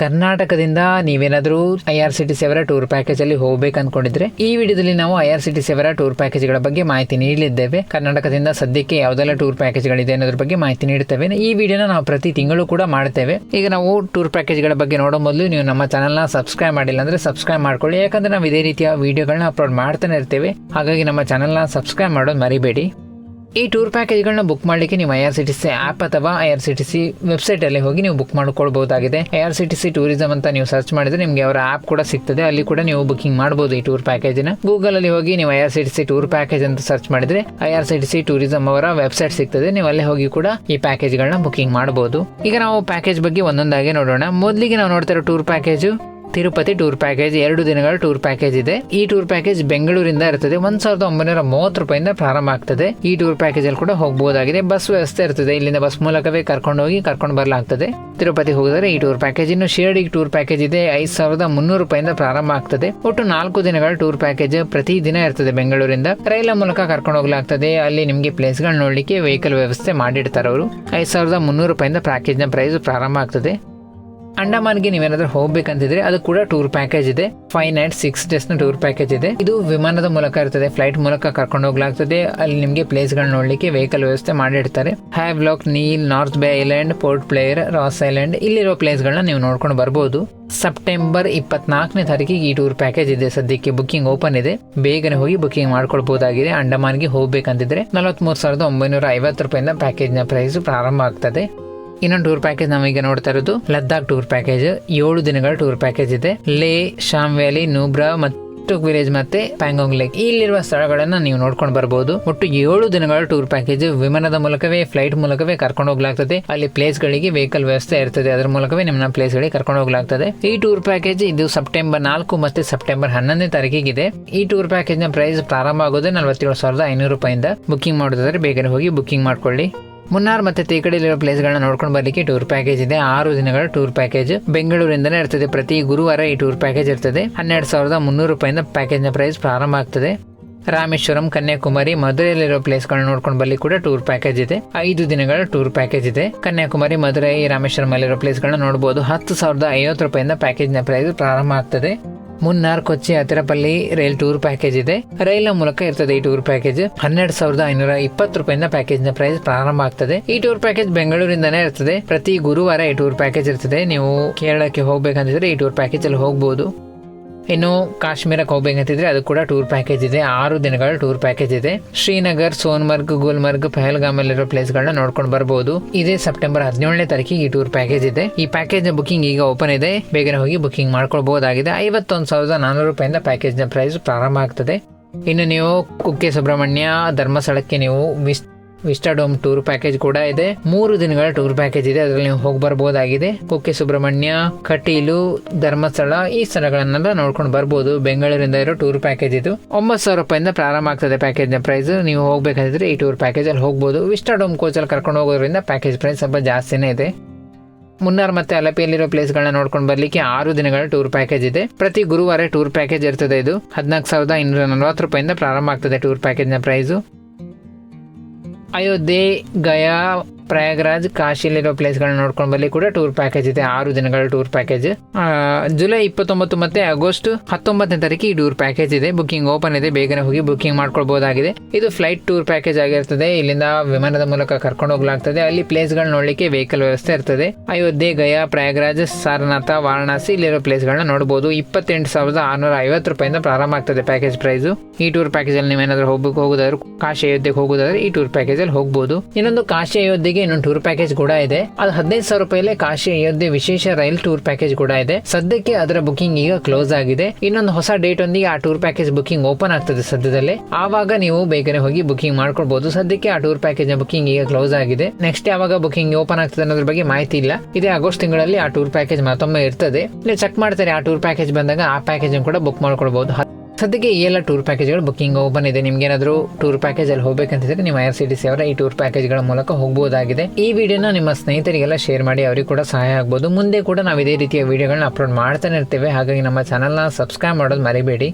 ಕರ್ನಾಟಕದಿಂದ ನೀವೇನಾದರೂ I R C T C ಅವರ ಟೂರ್ ಪ್ಯಾಕೇಜ್ ಅಲ್ಲಿ ಹೋಗ್ಬೇಕು ಅನ್ಕೊಂಡಿದ್ರೆ ಈ ವಿಡಿಯೋದಲ್ಲಿ ನಾವು I R C T C ಅವರ ಟೂರ್ ಪ್ಯಾಕೇಜ್ಗಳ ಬಗ್ಗೆ ಮಾಹಿತಿ ನೀಡಲಿದ್ದೇವೆ. ಕರ್ನಾಟಕದಿಂದ ಸದ್ಯಕ್ಕೆ ಯಾವುದೆಲ್ಲ ಟೂರ್ ಪ್ಯಾಕೇಜ್ ಗಳಿದೆ ಅನ್ನೋದ್ರ ಬಗ್ಗೆ ಮಾಹಿತಿ ನೀಡುತ್ತೇವೆ ಈ ವಿಡಿಯೋನ ನಾವು ಪ್ರತಿ ತಿಂಗಳು ಕೂಡ ಮಾಡ್ತೇವೆ. ಈಗ ನಾವು ಟೂರ್ ಪ್ಯಾಕೇಜ್ಗಳ ಬಗ್ಗೆ ನೋಡೋ ಮೊದಲು ನೀವು ನಮ್ಮ ಚಾನಲ್ನ ಸಬ್ಸ್ಕ್ರೈಬ್ ಮಾಡಿಲ್ಲ ಅಂದ್ರೆ ಸಬ್ಸ್ಕ್ರೈಬ್ ಮಾಡ್ಕೊಳ್ಳಿ. ಯಾಕಂದ್ರೆ ನಾವು ಇದೇ ರೀತಿಯ ವಿಡಿಯೋಗಳನ್ನ ಅಪ್ಲೋಡ್ ಮಾಡ್ತಾನೆ ಇರ್ತೇವೆ. ಹಾಗಾಗಿ ನಮ್ಮ ಚಾನಲ್ನ ಸಬ್ಸ್ಕ್ರೈಬ್ ಮಾಡೋದು ಮರಿಬೇಡಿ. ಈ ಟೂರ್ ಪ್ಯಾಕೇಜ್ಗಳನ್ನ ಬುಕ್ ಮಾಡಲಿಕ್ಕೆ ನೀವು I R C T C app ಅಥವಾ I R C T C ವೆಬ್ಸೈಟಲ್ಲಿ ಹೋಗಿ ನೀವು book ಮಾಡ್ಕೊಳ್ಬಹುದಾಗಿದೆ I R C T C tourism ಅಂತ ನೀವು ಸರ್ಚ್ ಮಾಡಿದ್ರೆ ನಿಮಗೆ ಅವರ ಆ್ಯಪ್ ಕೂಡ ಸಿಗ್ತದೆ. ಅಲ್ಲಿ ಕೂಡ ನೀವು ಬುಕಿಂಗ್ ಮಾಡಬಹುದು ಈ ಟೂರ್ ಪ್ಯಾಕೇಜ್ನ. ಗೂಗಲಲ್ಲಿ ಹೋಗಿ ನೀವು I R C T C tour package ಅಂತ ಸರ್ಚ್ ಮಾಡಿದ್ರೆ I R C T C tourism ಅವರ ವೆಬ್ಸೈಟ್ ಸಿಗ್ತದೆ. ನೀವು ಅಲ್ಲಿ ಹೋಗಿ ಕೂಡ ಈ ಪ್ಯಾಕೇಜ್ಗಳನ್ನ ಬುಕಿಂಗ್ ಮಾಡಬಹುದು ಈಗ ನಾವು ಪ್ಯಾಕೇಜ್ ಬಗ್ಗೆ ಒಂದೊಂದಾಗಿ ನೋಡೋಣ. ಮೊದಲಿಗೆ ನಾವು ನೋಡ್ತಾ tour package Tirupati tour package, ಎರಡು ದಿನಗಳ ಟೂರ್ ಪ್ಯಾಕೇಜ್ ಇದೆ. ಈ ಟೂರ್ ಪ್ಯಾಕೇಜ್ ಬೆಂಗಳೂರಿಂದ ಇರ್ತದೆ. ಒಂದ್ ಸಾವಿರದ ಒಂಬೈನೂರ ಮೂವತ್ತು ರೂಪಾಯಿಂದ ಪ್ರಾರಂಭ ಆಗ್ತದೆ. ಈ ಟೂರ್ ಪ್ಯಾಕೇಜ್ ಅಲ್ಲಿ ಕೂಡ ಹೋಗಬಹುದಾಗಿದೆ ಬಸ್ ವ್ಯವಸ್ಥೆ ಇರ್ತದೆ. ಇಲ್ಲಿಂದ ಬಸ್ ಮೂಲಕವೇ ಕರ್ಕೊಂಡು ಹೋಗಿ ಕರ್ಕೊಂಡು ಬರಲಾಗ್ತದೆ. ತಿರುಪತಿ ಹೋಗಿದ್ರೆ ಈ ಟೂರ್ ಪ್ಯಾಕೇಜ್ ಇನ್ನು ಶಿರಡಿಗೆ ಟೂರ್ ಪ್ಯಾಕೇಜ್ ಇದೆ. ಐದ್ ಸಾವಿರದ ಮುನ್ನೂರು ರೂಪಾಯಿಂದ ಪ್ರಾರಂಭ ಆಗ್ತದೆ. ಒಟ್ಟು ನಾಲ್ಕು ದಿನಗಳ ಟೂರ್ ಪ್ಯಾಕೇಜ್ ಪ್ರತಿ ದಿನ ಇರ್ತದೆ ಬೆಂಗಳೂರಿಂದ. ರೈಲ ಮೂಲಕ ಕರ್ಕೊಂಡು ಹೋಗಲಾಗ್ತದೆ. ಅಲ್ಲಿ ನಿಮಗೆ ಪ್ಲೇಸ್ ನೋಡಲಿಕ್ಕೆ ವೆಹಿಕಲ್ ವ್ಯವಸ್ಥೆ ಮಾಡಿರ್ತಾರೆ ಅವರು ಐದ್ ಸಾವಿರದ ಮುನ್ನೂರು ರೂಪಾಯಿಂದ ಪ್ಯಾಕೇಜ್ನ ಪ್ರೈಸ್ ಪ್ರಾರಂಭ ಆಗ್ತದೆ. ಅಂಡಮಾನ್ಗೆ ನೀವೇನಾದ್ರೂ ಹೋಗ್ಬೇಕಂತಿದ್ರೆ ಅದು ಕೂಡ ಟೂರ್ ಪ್ಯಾಕೇಜ್ ಇದೆ. ಫೈವ್ ನೈಟ್ ಸಿಕ್ಸ್ ಡೇಸ್ನ ಟೂರ್ ಪ್ಯಾಕೇಜ್ ಇದೆ. ಇದು ವಿಮಾನದ ಮೂಲಕ ಇರ್ತದೆ, ಫ್ಲೈಟ್ ಮೂಲಕ ಕರ್ಕೊಂಡು ಹೋಗ್ಲಾಗ್ತದೆ. ಅಲ್ಲಿ ನಿಮಗೆ ಪ್ಲೇಸ್ಗಳು ನೋಡ್ಲಿಕ್ಕೆ ವೆಹಿಕಲ್ ವ್ಯವಸ್ಥೆ ಮಾಡಿರ್ತಾರೆ. Havelock Neil North Bay Island Port Blair Ross Island ಇಲ್ಲಿರೋ ಪ್ಲೇಸ್ ಗಳನ್ನ ನೀವು ನೋಡ್ಕೊಂಡು ಬರ್ಬೋದು. ಸೆಪ್ಟೆಂಬರ್ ಇಪ್ಪತ್ನಾಲ್ಕನೇ ತಾರೀಕಿಗೆ ಈ ಟೂರ್ ಪ್ಯಾಕೇಜ್ ಇದೆ. ಸದ್ಯಕ್ಕೆ ಬುಕಿಂಗ್ ಓಪನ್ ಇದೆ. ಬೇಗನೆ ಹೋಗಿ ಬುಕಿಂಗ್ ಮಾಡ್ಕೊಳ್ಬಹುದಾಗಿದೆ ಅಂಡಮಾನ್ಗೆ ಹೋಗ್ಬೇಕಂತಿದ್ರೆ ನಲವತ್ಮೂರು ಸಾವಿರದ ಒಂಬೈನೂರ ಐವತ್ತು ರೂಪಾಯಿಂದ ಪ್ಯಾಕೇಜ್ನ ಪ್ರೈಸ್ ಪ್ರಾರಂಭ ಆಗ್ತದೆ. ಇನ್ನೊಂದು ಟೂರ್ ಪ್ಯಾಕೇಜ್ ನಾವೀಗ ನೋಡ್ತಾ ಇರೋದು ಲದ್ದಾಖ್ ಟೂರ್ ಪ್ಯಾಕೇಜ್ ಏಳು ದಿನಗಳ ಟೂರ್ ಪ್ಯಾಕೇಜ್ ಇದೆ. ಲೇ ಶಾಮ್ ವ್ಯಾಲಿ, ನೂಬ್ರಾ ಮತ್ತು ವಿಲೇಜ್ ಮತ್ತೆ ಪ್ಯಾಂಗೋಂಗ್ ಲೇಕ್. ಇಲ್ಲಿರುವ ಸ್ಥಳಗಳನ್ನ ನೀವು ನೋಡ್ಕೊಂಡು ಬರಬಹುದು ಒಟ್ಟು ಏಳು ದಿನಗಳ ಟೂರ್ ಪ್ಯಾಕೇಜ್ ವಿಮಾನದ ಮೂಲಕವೇ ಫ್ಲೈಟ್ ಮೂಲಕವೇ ಕರ್ಕೊಂಡು ಹೋಗ್ಲಾಗ್ತದೆ. ಅಲ್ಲಿ ಪ್ಲೇಸ್ ಗಳಿಗೆ ವೆಹಿಕಲ್ ವ್ಯವಸ್ಥೆ ಇರ್ತದೆ. ಅದರ ಮೂಲಕವೇ ನಿಮ್ಮ ಪ್ಲೇಸ್ ಗಳಿಗೆ ಕರ್ಕೊಂಡು ಹೋಗ್ಲಾಗ್ತದೆ. ಈ ಟೂರ್ ಪ್ಯಾಕೇಜ್ ಇದು ಸೆಪ್ಟೆಂಬರ್ ನಾಲ್ಕು ಮತ್ತೆ ಸೆಪ್ಟೆಂಬರ್ ಹನ್ನೊಂದನೇ ತಾರೀಕಿಗಿದೆ. ಈ ಟೂರ್ ಪ್ಯಾಕೇಜ್ನ ಪ್ರೈಸ್ ಪ್ರಾರಂಭ ಆಗೋದೇ ನಲವತ್ತೇಳು ಸಾವಿರದ ಐನೂರು ರೂಪಾಯಿಂದ. ಬುಕಿಂಗ್ ಮಾಡೋದಾದ್ರೆ ಬೇಗನೆ ಹೋಗಿ ಬುಕಿಂಗ್ ಮಾಡ್ಕೊಳ್ಳಿ. ಮುನ್ನಾರ್ ಮತ್ತೆ ತೇಕಡಿಲಿರೋ ಪ್ಲೇಸ್ಗಳನ್ನ ನೋಡ್ಕೊಂಡು ಬರಲಿಕ್ಕೆ ಟೂರ್ ಪ್ಯಾಕೇಜ್ ಇದೆ. ಆರು ದಿನಗಳ ಟೂರ್ ಪ್ಯಾಕೇಜ್. ಬೆಂಗಳೂರಿಂದನೇ ಇರ್ತದೆ. ಪ್ರತಿ ಗುರುವಾರ ಈ ಟೂರ್ ಪ್ಯಾಕೇಜ್ ಇರ್ತದೆ. ಹನ್ನೆರಡು ಸಾವಿರದ ಮುನ್ನೂರು ರೂಪಾಯಿಂದ ಪ್ಯಾಕೇಜ್ನ ಪ್ರೈಸ್ ಪ್ರಾರಂಭ ಆಗ್ತದೆ. ರಾಮೇಶ್ವರಂ, ಕನ್ಯಾಕುಮಾರಿ, ಮಧುರೆಯಲ್ಲಿರೋ ಪ್ಲೇಸ್ಗಳನ್ನ ನೋಡ್ಕೊಂಡು ಬರ್ಲಿ ಕೂಡ ಟೂರ್ ಪ್ಯಾಕೇಜ್ ಇದೆ. ಐದು ದಿನಗಳ ಟೂರ್ ಪ್ಯಾಕೇಜ್ ಇದೆ. ಕನ್ಯಾಕುಮಾರಿ, ಮಧುರೈ, ರಾಮೇಶ್ವರಂ ಅಲ್ಲಿರೋ ಪ್ಲೇಸ್ಗಳನ್ನ ನೋಡಬಹುದು ಹತ್ತು ಸಾವಿರದ ಐವತ್ತು ರೂಪಾಯಿಂದ ಪ್ಯಾಕೇಜ್ನ ಪ್ರೈಸ್ ಪ್ರಾರಂಭ ಆಗ್ತದೆ. ಮುನ್ನಾರ್ ಕೊಚ್ಚಿ ಹತ್ತಿರಪಲ್ಲಿ ರೈಲ್ ಟೂರ್ ಪ್ಯಾಕೇಜ್ ಇದೆ. ರೈಲ್ ಮೂಲಕ ಇರ್ತದೆ ಈ ಟೂರ್ ಪ್ಯಾಕೇಜ್ ಹನ್ನೆರಡು ಸಾವಿರದ ಐನೂರ ಇಪ್ಪತ್ತು ರೂಪಾಯಿಂದ ಪ್ಯಾಕೇಜ್ನ ಪ್ರೈಸ್ ಪ್ರಾರಂಭ ಆಗ್ತದೆ. ಈ ಟೂರ್ ಪ್ಯಾಕೇಜ್ ಬೆಂಗಳೂರಿಂದನೇ ಇರ್ತದೆ. ಪ್ರತಿ ಗುರುವಾರ ಈ ಟೂರ್ ಪ್ಯಾಕೇಜ್ ಇರ್ತದೆ. ನೀವು ಕೇರಳಕ್ಕೆ ಹೋಗ್ಬೇಕಂತಿದ್ರೆ ಈ ಟೂರ್ ಪ್ಯಾಕೇಜ್ ಅಲ್ಲಿ ಹೋಗ್ಬೋದು. ಇನ್ನು ಕಾಶ್ಮೀರಕ್ಕೆ ಹೋಗ್ಬೇಕಂತಿದ್ರೆ ಅದು ಕೂಡ ಟೂರ್ ಪ್ಯಾಕೇಜ್ ಇದೆ. ಆರು ದಿನಗಳ ಟೂರ್ ಪ್ಯಾಕೇಜ್ ಇದೆ. ಶ್ರೀನಗರ್, ಸೋನ್ಮರ್ಗ್, ಗುಲ್ಮರ್ಗ್ ಪಹಲ್ಗಾಮ್ ಅಲ್ಲಿರೋ ಪ್ಲೇಸ್ಗಳನ್ನ ನೋಡ್ಕೊಂಡು ಬರ್ಬೋದು. ಇದೇ ಸೆಪ್ಟೆಂಬರ್ ಹದಿನೇಳನೇ ತಾರೀಕಿಗೆ ಈ ಟೂರ್ ಪ್ಯಾಕೇಜ್ ಇದೆ. ಈ ಪ್ಯಾಕೇಜ್ ಬುಕಿಂಗ್ ಈಗ ಓಪನ್ ಇದೆ. ಬೇಗನೆ ಹೋಗಿ ಬುಕಿಂಗ್ ಮಾಡ್ಕೊಳ್ಬಹುದಾಗಿದೆ ಐವತ್ತೊಂದು ಸಾವಿರದ ನಾನೂರು ರೂಪಾಯಿಂದ ಪ್ಯಾಕೇಜ್ನ ಪ್ರೈಸ್ ಪ್ರಾರಂಭ ಆಗ್ತದೆ. ಇನ್ನು ನೀವು ಕುಕ್ಕೆ ಸುಬ್ರಹ್ಮಣ್ಯ ಧರ್ಮಸ್ಥಳಕ್ಕೆ ನೀವು ವಿಸ್ ವಿಸ್ಟಾಡೋಮ್ ಟೂರ್ ಪ್ಯಾಕೇಜ್ ಕೂಡ ಇದೆ. ಮೂರು ದಿನಗಳ ಟೂರ್ ಪ್ಯಾಕೇಜ್ ಇದೆ. ಅದರಲ್ಲಿ ನೀವು ಹೋಗಿ ಬರ್ಬೋದಾಗಿದೆ. ಕುಕ್ಕೆ ಸುಬ್ರಹ್ಮಣ್ಯ, ಕಟೀಲು, ಧರ್ಮಸ್ಥಳ ಈ ಸ್ಥಳಗಳನ್ನೆಲ್ಲ ನೋಡ್ಕೊಂಡು ಬರ್ಬೋದು. ಬೆಂಗಳೂರಿಂದ ಇರೋ ಟೂರ್ ಪ್ಯಾಕೇಜ್ ಇದು. ಒಂಬತ್ತು ಸಾವಿರ ರೂಪಾಯಿಂದ ಪ್ರಾರಂಭ ಆಗ್ತದೆ ಪ್ಯಾಕೇಜ್ನ ಪ್ರೈಸ್ ನೀವು ಹೋಗಬೇಕಾದ್ರೆ ಈ ಟೂರ್ ಪ್ಯಾಕೇಜ್ ಅಲ್ಲಿ ಹೋಗ್ಬೋದು. ವಿಸ್ಟಾಡೋಮ್ ಕೋಚ್ ಅಲ್ಲಿ ಕರ್ಕೊಂಡು ಹೋಗೋದ್ರಿಂದ ಪ್ಯಾಕೇಜ್ ಪ್ರೈಸ್ ಸ್ವಲ್ಪ ಜಾಸ್ತಿನೇ ಇದೆ. ಮುನ್ನಾರ್ ಮತ್ತೆ ಅಲಪಿಯಲ್ಲಿರೋ ಪ್ಲೇಸ್ಗಳನ್ನ ನೋಡ್ಕೊಂಡು ಬರ್ಲಿಕ್ಕೆ ಆರು ದಿನಗಳ ಟೂರ್ ಪ್ಯಾಕೇಜ್ ಇದೆ. ಪ್ರತಿ ಗುರುವಾರ ಟೂರ್ ಪ್ಯಾಕೇಜ್ ಇರ್ತದೆ ಇದು. ಹದಿನಾಲ್ಕು ಸಾವಿರದ ಇನ್ನೂರ ನಲವತ್ತು ರೂಪಾಯಿಂದ ಪ್ರಾರಂಭ ಆಗ್ತದೆ ಟೂರ್ ಪ್ಯಾಕೇಜ್ನ ಪ್ರೈಸು ಅಯೋಧ್ಯೆ ಗಯಾ ಪ್ರಯಾಗ್ರಾಜ್, ಕಾಶಿಯಲ್ಲಿರೋ ಪ್ಲೇಸ್ಗಳನ್ನ ನೋಡ್ಕೊಂಡು ಬರ್ಲಿ ಕೂಡ. ಟೂರ್ ಪ್ಯಾಕೇಜ್ ಇದೆ, ಆರು ದಿನಗಳ ಟೂರ್ ಪ್ಯಾಕೇಜ್. ಜುಲೈ ಇಪ್ಪತ್ತೊಂಬತ್ತು ಮತ್ತೆ ಆಗಸ್ಟ್ ಹತ್ತೊಂಬತ್ತನೇ ತಾರೀಕು ಈ ಟೂರ್ ಪ್ಯಾಕೇಜ್ ಇದೆ. ಬುಕಿಂಗ್ ಓಪನ್ ಇದೆ, ಬೇಗನೆ ಹೋಗಿ ಬುಕಿಂಗ್ ಮಾಡ್ಕೊಳ್ಬಹುದಾಗಿದೆ ಇದು ಫ್ಲೈಟ್ ಟೂರ್ ಪ್ಯಾಕೇಜ್ ಆಗಿರ್ತದೆ. ಇಲ್ಲಿಂದ ವಿಮಾನದ ಮೂಲಕ ಕರ್ಕೊಂಡು ಹೋಗ್ಲಾಗ್ತದೆ. ಅಲ್ಲಿ ಪ್ಲೇಸ್ಗಳನ್ನ ನೋಡ್ಲಿಕ್ಕೆ ವೆಹಿಕಲ್ ವ್ಯವಸ್ಥೆ ಇರ್ತದೆ. ಅಯೋಧ್ಯೆ ಗಯಾ ಪ್ರಯಾಗ್ರಾಜ್, ಸಾರನಾಥ, ವಾರಣಾಸಿ ಇಲ್ಲಿರೋ ಪ್ಲೇಸ್ಗಳನ್ನ ನೋಡಬಹುದು ಇಪ್ಪತ್ತೆಂಟು ಸಾವಿರದ ಆರ್ನೂರ ಐವತ್ತು ರೂಪಾಯಿಂದ ಪ್ರಾರಂಭ ಆಗ್ತದೆ ಪ್ಯಾಕೇಜ್ ಪ್ರೈಸ್. ಈ ಟೂರ್ ಪ್ಯಾಕೇಜ್ ಅಲ್ಲಿ ನೀವೇನಾದ್ರೂ ಹೋಗಬೇಕು, ಹೋಗೋದಾದ್ರೆ ಕಾಶಿ ಅಯೋಧ್ಯೆಗೆ ಹೋಗೋದಾದ್ರೆ ಈ ಟೂರ್ ಪ್ಯಾಕೇಜ್ ಅಲ್ಲಿ ಹೋಗಬಹುದು ಇನ್ನೊಂದು ಕಾಶಿ ಇನ್ನೊಂದು ಟೂರ್ ಪ್ಯಾಕೇಜ್ ಕೂಡ ಇದೆ. ಅದು ಹದಿನೈದು ಸಾವಿರ ರೂಪಾಯಿ ಕಾಶಿ ಅಯೋಧ್ಯೆ ವಿಶೇಷ ರೈಲ್ ಟೂರ್ ಪ್ಯಾಕೇಜ್ ಕೂಡ ಇದೆ. ಸದ್ಯಕ್ಕೆ ಅದರ ಬುಕಿಂಗ್ ಈಗ ಕ್ಲೋಸ್ ಆಗಿದೆ. ಇನ್ನೊಂದು ಹೊಸ ಡೇಟ್ ಒಂದಿಗೆ ಆ ಟೂರ್ ಪ್ಯಾಕೇಜ್ ಬುಕಿಂಗ್ ಓಪನ್ ಆಗ್ತದೆ ಸದ್ಯದಲ್ಲೇ. ಆವಾಗ ನೀವು ಬೇಗನೆ ಹೋಗಿ ಬುಕಿಂಗ್ ಮಾಡ್ಕೊಳ್ಬಹುದು ಸದ್ಯಕ್ಕೆ ಆ ಟೂರ್ ಪ್ಯಾಕೇಜ್ ಬುಕಿಂಗ್ ಈಗ ಕ್ಲೋಸ್ ಆಗಿದೆ. ನೆಕ್ಸ್ಟ್ ಯಾವಾಗ ಬುಕಿಂಗ್ ಓಪನ್ ಆಗ್ತದೆ ಅನ್ನೋದ್ರ ಬಗ್ಗೆ ಮಾಹಿತಿ ಇಲ್ಲ. ಇದೇ ಆಗಸ್ಟ್ ತಿಂಗಳಲ್ಲಿ ಆ ಟೂರ್ ಪ್ಯಾಕೇಜ್ ಮತ್ತೊಮ್ಮೆ ಇರ್ತದೆ. ಚೆಕ್ ಮಾಡ್ತಾರೆ ಆ ಟೂರ್ ಪ್ಯಾಕೇಜ್ ಬಂದಾಗ ಆ ಪ್ಯಾಕೇಜ್ ಕೂಡ ಬುಕ್ ಮಾಡ್ಕೊಳ್ಬಹುದು ಸದ್ಯಕ್ಕೆ ಎಲ್ಲ ಟೂರ್ ಪ್ಯಾಕೇಜ್ಗಳು ಬುಕಿಂಗ್ ಓಪನ್ ಇದೆ ನಿಮ್ಗೆ ಏನಾದರೂ ಟೂರ್ ಪ್ಯಾಕೇಜ್ ಅಲ್ಲಿ ಹೋಗ್ಬೇಕಂತಿದ್ರೆ ನಿಮ್ಮ I R C T C ಅವರ ಈ ಟೂರ್ ಪ್ಯಾಕೇಜ್ಗಳ ಮೂಲಕ ಹೋಗಬಹುದಾಗಿದೆ ಈ ವಿಡಿಯೋನ ನಿಮ್ಮ ಸ್ನೇಹಿತರಿಗೆಲ್ಲ ಶೇರ್ ಮಾಡಿ ಅವರಿಗೆ ಕೂಡ ಸಹಾಯ ಆಗ್ಬೋದು. ಮುಂದೆ ಕೂಡ ನಾವು ಇದೇ ರೀತಿಯ ವಿಡಿಯೋಗಳನ್ನ ಅಪ್ಲೋಡ್ ಮಾಡ್ತಾನೆ ಇರ್ತೇವೆ. ಹಾಗಾಗಿ ನಮ್ಮ ಚಾನಲ್ನ ಸಬ್ಸ್ಕ್ರೈಬ್ ಮಾಡೋದು ಮರಿಬೇಡಿ.